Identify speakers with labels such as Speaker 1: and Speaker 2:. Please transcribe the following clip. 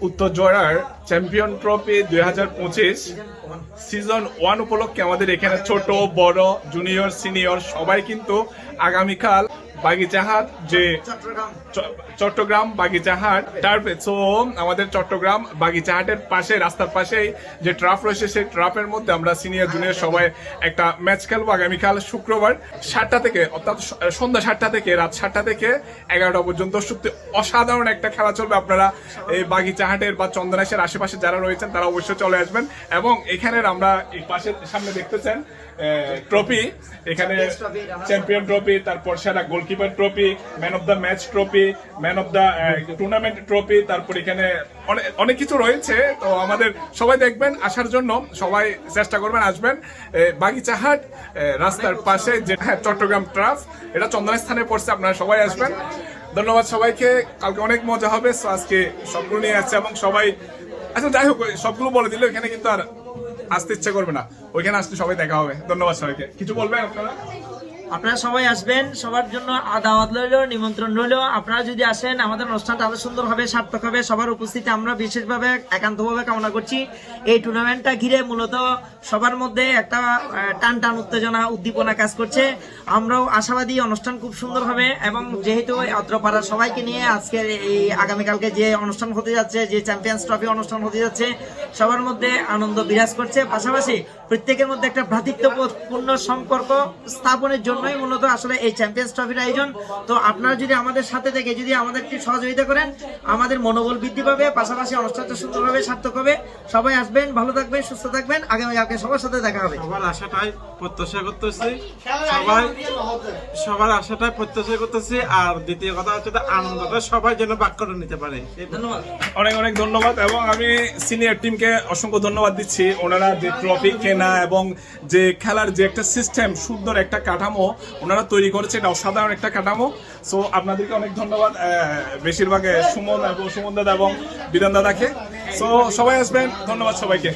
Speaker 1: উত্তর জোয়ার champion trophy দুই হাজার পঁচিশ সিজন ওয়ান উপলক্ষে আমাদের এখানে ছোট, বড় জুনিয়র সিনিয়র সবাই কিন্তু আগামীকাল বাগিচাহাট যে চট্টগ্রাম বাগিচাহাট টার্ফে সো আমাদের চট্টগ্রাম বাগিচাহাটের পাশে, রাস্তার পাশেই যে ট্রাফ রয়েছে, সেই ট্রাফের মধ্যে আমরা সিনিয়র জুনিয়র সবাই একটা ম্যাচ খেলব আগামীকাল শুক্রবার সাতটা থেকে, অর্থাৎ সন্ধ্যা সাতটা থেকে, রাত সাতটা থেকে এগারোটা পর্যন্ত সত্যি অসাধারণ একটা খেলা চলবে। আপনারা এই বাগিচাহাটের বা চন্দনাশের আশেপাশে যারা রয়েছেন তারা অবশ্যই চলে আসবেন। এবং এখানের আমরা এই পাশের সামনে দেখতেছেন ট্রফি এখানে চ্যাম্পিয়ন ট্রফি তারপর সেরা goalkeeper trophy man of the match trophy man of the tournament trophy তারপর এখানে অনেক কিছু রয়েছে। তো আমাদের সবাই দেখবেন আসার জন্য সবাই চেষ্টা করবেন আসবেন। বাগিচাহাট রাস্তার পাশে যে হ্যাঁ, চট্টগ্রাম ট্রাফ এটা চন্দনা স্থানে পড়ছে আপনারা সবাই আসবেন। ধন্যবাদ সবাইকে কালকে অনেক মজা হবে আজকে সবগুলো নিয়ে আসছে এবং সবাই আচ্ছা যাই হোক সবগুলো বলে দিলে, ওইখানে কিন্তু আর আসতে ইচ্ছা করবে না। ওইখানে আসতে সবাই দেখা হবে। ধন্যবাদ সবাইকে। কিছু বলবেন আপনারা?
Speaker 2: আপনারা সবাই আসবেন, সবার জন্য দাওয়াত রইল নিমন্ত্রণ রইল। আপনারা যদি আসেন, আমাদের অনুষ্ঠানটা আরও সুন্দর হবে, সার্থক হবে। সবার উপস্থিতি আমরা বিশেষভাবে একান্তভাবে কামনা করছি। এই টুর্নামেন্টটা ঘিরে মূলত সবার মধ্যে একটা টান টান উত্তেজনা, উদ্দীপনা কাজ করছে। আমরাও আশাবাদী অনুষ্ঠান খুব সুন্দর হবে এবং যেহেতু অত্রপাড়ার সবাইকে নিয়ে আজকে এই আগামীকালকে যে অনুষ্ঠান হতে যাচ্ছে, যে চ্যাম্পিয়ন্স ট্রফি অনুষ্ঠান হতে যাচ্ছে, সবার মধ্যে আনন্দ বিরাজ করছে। পাশাপাশি প্রত্যেকের মধ্যে একটা ভ্রাতৃত্বপূর্ণ সম্পর্ক স্থাপনের জন্যই মূলত আসলে এই চ্যাম্পিয়ন্স ট্রফির আয়োজন। তো আপনারা যদি আমাদের সাথে থেকে যদি আমাদের একটু সহযোগিতা করেন আমাদের মনোবল বৃদ্ধি পাবে পাশাপাশি অনুষ্ঠানটা সুন্দরভাবে সার্থক হবে। সবাই আসবেন ভালো থাকবেন সুস্থ থাকবেন। আগামীকালকে সবার সাথে দেখা হবে।
Speaker 3: সবার আশাটাই প্রত্যাশা করতেছি। সবাই সবার আশাটাই প্রত্যাশা করতেছি। আর দ্বিতীয় কথা হচ্ছে আনন্দটা সবাই যেন ভাগ করে নিতে পারে।
Speaker 2: ধন্যবাদ।
Speaker 1: অনেক অনেক ধন্যবাদ এবং আমি সিনিয়র টিমকে অসংখ্য ধন্যবাদ দিচ্ছি। ওনারা যে ট্রফি কেনা এবং যে খেলার যে একটা সিস্টেম সুন্দর একটা কাঠামো ওনারা তৈরি করেছে, এটা অসাধারণ একটা কাঠামো। সো আপনাদেরকে অনেক ধন্যবাদ বেশিরভাগ সুমন এবং সুমন দাদা এবং বিধান দাদাকে। সো সবাই আসবেন, ধন্যবাদ সবাইকে।